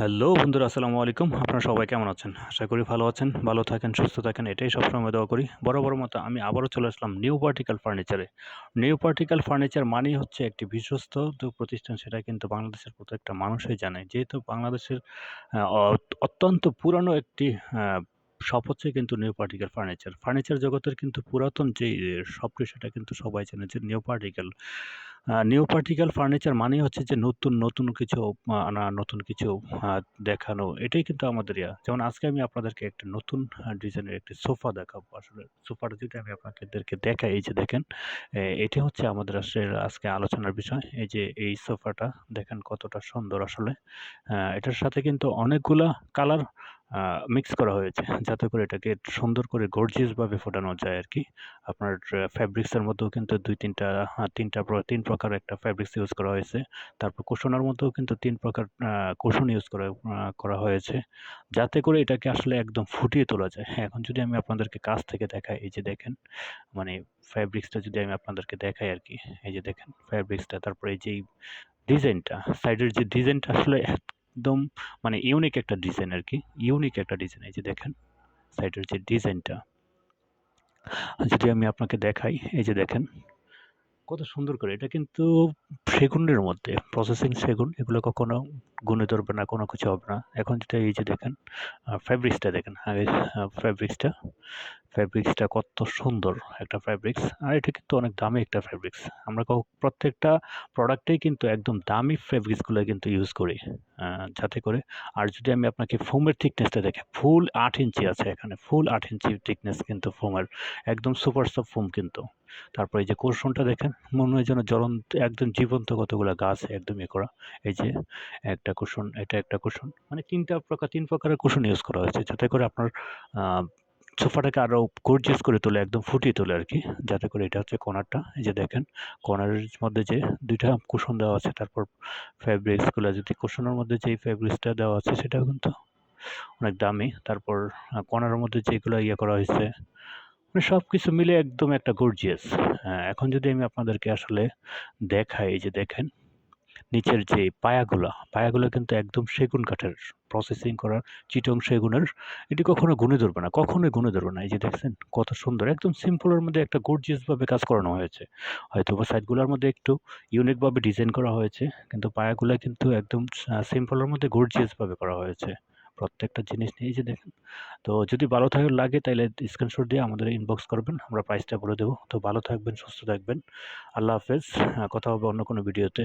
Hello বন্ধুরা, আসসালামু আলাইকুম। আপনারা সবাই কেমন আছেন? আশা করি ভালো আছেন, ভালো থাকেন, সুস্থ থাকেন, এটাই সবসময় দোয়া করি। বড় বড় মতো আমি আবারও চলে আসলাম নিউ পার্টিক্যাল ফার্নিচারে নিউ পার্টিক্যাল ফার্নিচার মানেই হচ্ছে একটি বিশ্বস্ত প্রতিষ্ঠান, সেটা কিন্তু বাংলাদেশের প্রত্যেকটা মানুষই জানে। যেহেতু বাংলাদেশের অত্যন্ত পুরানো একটি সব হচ্ছে কিন্তু নিউ পার্টিক্যাল ফার্নিচার ফার্নিচার জগতের কিন্তু পুরাতন যে শপটি সেটা কিন্তু সবাই জানে যে new particle new particle furniture মানেই হচ্ছে যে নতুন নতুন কিছু আনা, নতুন কিছু দেখানো। এটাই কিন্তু আমাদের ইয়া। যেমন আজকে আমি আপনাদেরকে একটা নতুন ডিজাইনের একটি সোফা দেখাবো। আসলে সোফাটা যদি আমি আপনাদেরকে দেখাই, এই যে দেখেন এটি হচ্ছে আমাদের আসলে আজকে আলোচনার বিষয়। এই যে এই সোফাটা, দেখেন কতটা সুন্দর আসলে। এটার সাথে কিন্তু অনেকগুলা কালার মিক্স করা হয়েছে। যাতে করে এটাকে সুন্দর করে গর্জিয়াস ভাবে ফোটানো যায় আর কি। আপনার ফ্যাব্রিক্সের মধ্যেও কিন্তু দুই তিনটা তিনটা তিন প্রকার একটা ফ্যাব্রিক্স ইউজ করা হয়েছে। তারপর কুশনের মধ্যেও কিন্তু তিন প্রকার কুশন ইউজ করা করা হয়েছে। যাতে করে এটাকে আসলে একদম ফুটিয়ে তোলা যায়। হ্যাঁ এখন যদি আমি আপনাদেরকে কাছ থেকে দেখাই, এই যে দেখেন মানে ফ্যাব্রিক্সটা যদি আমি আপনাদেরকে দেখাই আর কি, এই যে দেখেন ফ্যাব্রিক্সটা তারপরে এই যে ডিজাইনটা সাইডের যে ডিজাইনটা আসলে একদম মানে ইউনিক একটা ডিজাইন আর কি ইউনিক একটা ডিজাইন এই যে দেখেন সাইডের যে ডিজাইনটা যদি আমি আপনাকে দেখাই, এই যে দেখেন, কত সুন্দর করে, এটা কিন্তু সেগুনের মধ্যে প্রসেসিং সেগুন, এগুলো কখনো গুনে ধরবে না, কোনো কিছু হবে না। এখন যেটা এই যে দেখেন ফ্যাব্রিক্সটা দেখেন, আগে ফ্যাব্রিক্সটা ফ্যাব্রিক্সটা কত সুন্দর একটা ফ্যাব্রিক্স আর এটা কিন্তু অনেক দামি একটা ফ্যাব্রিক্স আমরা প্রত্যেকটা প্রোডাক্টেই কিন্তু একদম দামি ফ্যাব্রিক্সগুলো কিন্তু ইউজ করি যাতে করে, আর যদি আমি আপনাকে ফোমের থিকনেসটা দেখে ফুল আট ইঞ্চি আছে এখানে ফুল আট ইঞ্চি থিকনেস কিন্তু ফোমের একদম সুপার সফট ফোম কিন্তু। তারপরে এই যে কোর্সনটা দেখেন, মনে হয় যেন জ্বলন্ত, একদম জীবন্ত কতগুলো গাছ একদম এ করা। এই যে একটা কুশন এটা একটা কুশন মানে তিনটা প্রকার, তিন প্রকারের কুশন ইউজ করা হয়েছে, যাতে করে আপনার সোফাটাকে আরও গর্জিয়াস করে তোলে, একদম ফুটিয়ে তোলে আর কি। যাতে করে এটা হচ্ছে কর্নারটা, এই যে দেখেন, কর্নারের মধ্যে যে দুইটা কুশন দেওয়া আছে, তারপর ফ্যাব্রিক্সগুলো যদি কুশনের মধ্যে যে ফ্যাব্রিক্সটা দেওয়া আছে, সেটাও কিন্তু অনেক দামি। তারপর কর্নারের মধ্যে যেগুলো ইয়ে করা হয়েছে মানে সব কিছু মিলে একদম একটা গর্জিয়াস এখন যদি আমি আপনাদেরকে আসলে দেখাই, এই যে দেখেন নিচের যে পায়াগুলা, পায়াগুলো কিন্তু একদম সেগুন কাঠের প্রসেসিং করা চিটং সেগুনের, এটি কখনো গুনে ধরবে না, কখনোই গুনে ধরবে না। এই যে দেখছেন, কত সুন্দর, একদম সিম্পলের মধ্যে একটা গর্জিয়াস ভাবে কাজ করানো হয়েছে। হয়তো বা সাইডগুলোর মধ্যে একটু ইউনিক ভাবে ডিজাইন করা হয়েছে, কিন্তু পায়াগুলো কিন্তু একদম সিম্পলের মধ্যে গর্জিয়াস ভাবে করা হয়েছে। প্রত্যেকটা জিনিস নিয়ে, এই যে দেখেন, তো যদি ভালো থাকে, লাগে তাহলে স্ক্রিনশট দিয়ে আমাদের ইনবক্স করবেন, আমরা প্রাইসটা বলে দেবো। তো ভালো থাকবেন, সুস্থ থাকবেন। আল্লাহ হাফেজ কথা হবে অন্য কোনো ভিডিওতে